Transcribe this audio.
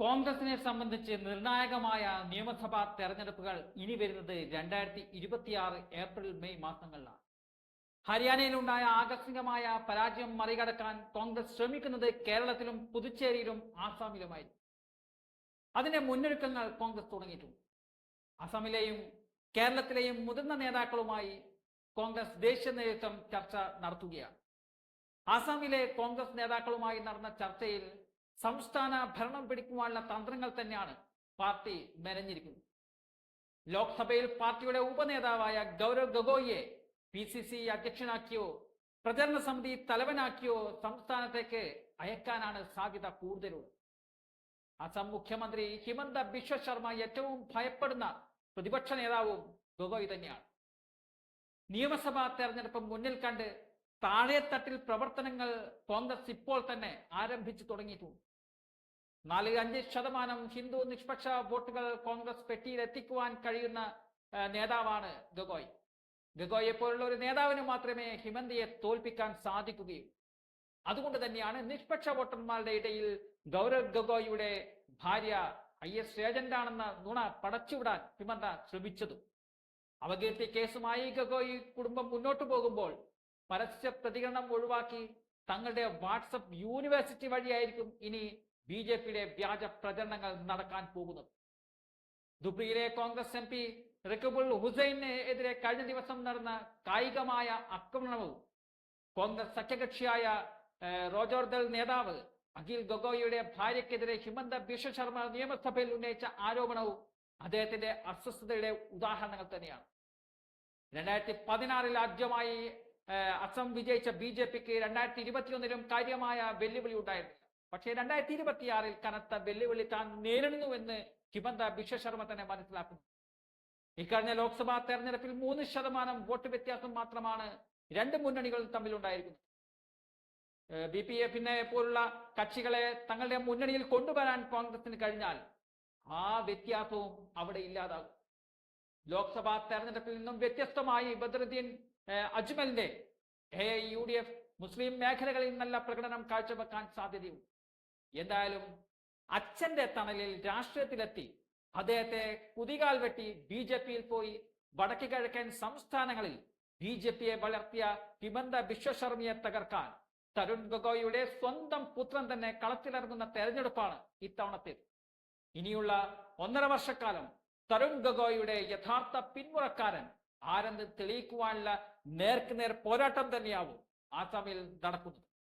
കോൺഗ്രസിനെ സംബന്ധിച്ച് നിർണായകമായ നിയമസഭാ തെരഞ്ഞെടുപ്പുകൾ ഇനി വരുന്നത് രണ്ടായിരത്തി ഇരുപത്തിയാറ് ഏപ്രിൽ മെയ് മാസങ്ങളിലാണ്. ഹരിയാനയിലുണ്ടായ ആകസ്മികമായ പരാജയം മറികടക്കാൻ കോൺഗ്രസ് ശ്രമിക്കുന്നത് കേരളത്തിലും പുതുച്ചേരിയിലും ആസാമിലുമായിരുന്നു. അതിന്റെ മുന്നൊരുക്കങ്ങൾ കോൺഗ്രസ് തുടങ്ങിയിട്ടുണ്ട്. അസമിലെയും കേരളത്തിലെയും മുതിർന്ന നേതാക്കളുമായി കോൺഗ്രസ് ദേശീയ നേതൃത്വം ചർച്ച നടത്തുകയാണ്. ആസാമിലെ കോൺഗ്രസ് നേതാക്കളുമായി നടന്ന ചർച്ചയിൽ സംസ്ഥാന ഭരണം പിടിക്കുവാനുള്ള തന്ത്രങ്ങൾ തന്നെയാണ് പാർട്ടി മെനഞ്ഞിരിക്കുന്നത്. ലോക്സഭയിൽ പാർട്ടിയുടെ ഉപനേതാവായ ഗൗരവ് ഗഗോയിയെ പി സി സി അധ്യക്ഷനാക്കിയോ പ്രചരണ സമിതി തലവനാക്കിയോ സംസ്ഥാനത്തേക്ക് അയക്കാനാണ് സാധ്യത കൂടുതലുള്ളത്. അസം മുഖ്യമന്ത്രി ഹിമന്ത ബിശ്വ ശർമ്മ ഏറ്റവും ഭയപ്പെടുന്ന പ്രതിപക്ഷ നേതാവും ഗൊഗോയ് തന്നെയാണ്. നിയമസഭാ തെരഞ്ഞെടുപ്പ് മുന്നിൽ കണ്ട് താഴെത്തട്ടിൽ പ്രവർത്തനങ്ങൾ കോൺഗ്രസ് ഇപ്പോൾ തന്നെ ആരംഭിച്ചു തുടങ്ങിയിട്ടുണ്ട്. നാല് അഞ്ച് ശതമാനം ഹിന്ദു നിഷ്പക്ഷ വോട്ടുകൾ കോൺഗ്രസ് പെട്ടിയിൽ എത്തിക്കുവാൻ കഴിയുന്ന നേതാവാണ് ഗഗോയ്. ഗഗോയെ പോലുള്ള ഒരു നേതാവിന് മാത്രമേ ഹിമന്തിയെ തോൽപ്പിക്കാൻ സാധിക്കുകയും അതുകൊണ്ട് തന്നെയാണ് നിഷ്പക്ഷ വോട്ടർമാരുടെ ഇടയിൽ ഗൗരവ് ഗഗോയിയുടെ ഭാര്യ ഐ എസ് ഏജന്റാണെന്ന നുണ പടച്ചുവിടാൻ ഹിമന്ത ശ്രമിച്ചതും. അവകീർത്തി കേസുമായി ഗഗോയി കുടുംബം മുന്നോട്ടു പോകുമ്പോൾ പരസ്യ പ്രതികരണം ഒഴിവാക്കി തങ്ങളുടെ വാട്സപ്പ് യൂണിവേഴ്സിറ്റി വഴിയായിരിക്കും ഇനി ബി ജെ പിയുടെ വ്യാജ പ്രചരണങ്ങൾ നടക്കാൻ പോകുന്നത്. ദുബ്രിയിലെ കോൺഗ്രസ് എം പി റിക്കബുൾ ഹുസൈന് എതിരെ കഴിഞ്ഞ ദിവസം നടന്ന കായികമായ ആക്രമണവും കോൺഗ്രസ് സഖ്യകക്ഷിയായ റോജോർ ദൾ നേതാവ് അഖിൽ ഗൊഗോയിയുടെ ഭാര്യയ്ക്കെതിരെ ഹിമന്ത ബിശ്വ ശർമ്മ നിയമസഭയിൽ ഉന്നയിച്ച ആരോപണവും അദ്ദേഹത്തിന്റെ അസ്വസ്ഥതയുടെ ഉദാഹരണങ്ങൾ തന്നെയാണ്. രണ്ടായിരത്തി പതിനാറിൽ ആദ്യമായി അസം വിജയിച്ച ബി ജെ പിക്ക് രണ്ടായിരത്തി ഇരുപത്തിയൊന്നിലും കാര്യമായ വെല്ലുവിളി ഉണ്ടായിരുന്നില്ല. പക്ഷേ രണ്ടായിരത്തി ഇരുപത്തിയാറിൽ കനത്ത വെല്ലുവിളി താൻ നേരിടുന്നുവെന്ന് ഹിമന്ത ബിശ്വ ശർമ്മ തന്നെ മനസ്സിലാക്കുന്നു. ഇക്കഴിഞ്ഞ ലോക്സഭാ തെരഞ്ഞെടുപ്പിൽ മൂന്ന് ശതമാനം വോട്ട് വ്യത്യാസം മാത്രമാണ് രണ്ട് മുന്നണികൾ തമ്മിലുണ്ടായിരിക്കുന്നത്. ബി പി എഫിനെ പോലുള്ള കക്ഷികളെ തങ്ങളുടെ മുന്നണിയിൽ കൊണ്ടുവരാൻ കോൺഗ്രസിന് കഴിഞ്ഞാൽ ആ വ്യത്യാസവും അവിടെ ഇല്ലാതാകും. ലോക്സഭാ തെരഞ്ഞെടുപ്പിൽ നിന്നും വ്യത്യസ്തമായി Badruddin അജ്മലിന്റെ A U D F Muslim മേഖലകളിൽ നല്ല പ്രകടനം കാഴ്ചവെക്കാൻ സാധ്യതയുണ്ട്. എന്തായാലും അച്ഛന്റെ തണലിൽ രാഷ്ട്രീയത്തിലെത്തി. അദ്ദേഹത്തെ കുതികാൽ വെട്ടി ബി ജെ പിയിൽ പോയി വടക്ക് കിഴക്കൻ സംസ്ഥാനങ്ങളിൽ ബി ജെ പിയെ വളർത്തിയ ഹിമന്ത ബിശ്വശർമ്മയെ തകർക്കാൻ തരുൺ ഗൊഗോയിയുടെ സ്വന്തം പുത്രൻ തന്നെ കളത്തിലിറങ്ങുന്ന തെരഞ്ഞെടുപ്പാണ് ഇത്തവണത്തിൽ ഇനിയുള്ള ഒന്നര വർഷക്കാലം തരുൺ ഗൊഗോയിയുടെ യഥാർത്ഥ പിന്മുറക്കാരൻ ആരെന്ന് തെളിയിക്കുവാനുള്ള നേർക്കുനേർ പോരാട്ടം തന്നെയാവും ആസാമിൽ നടക്കുന്നത്.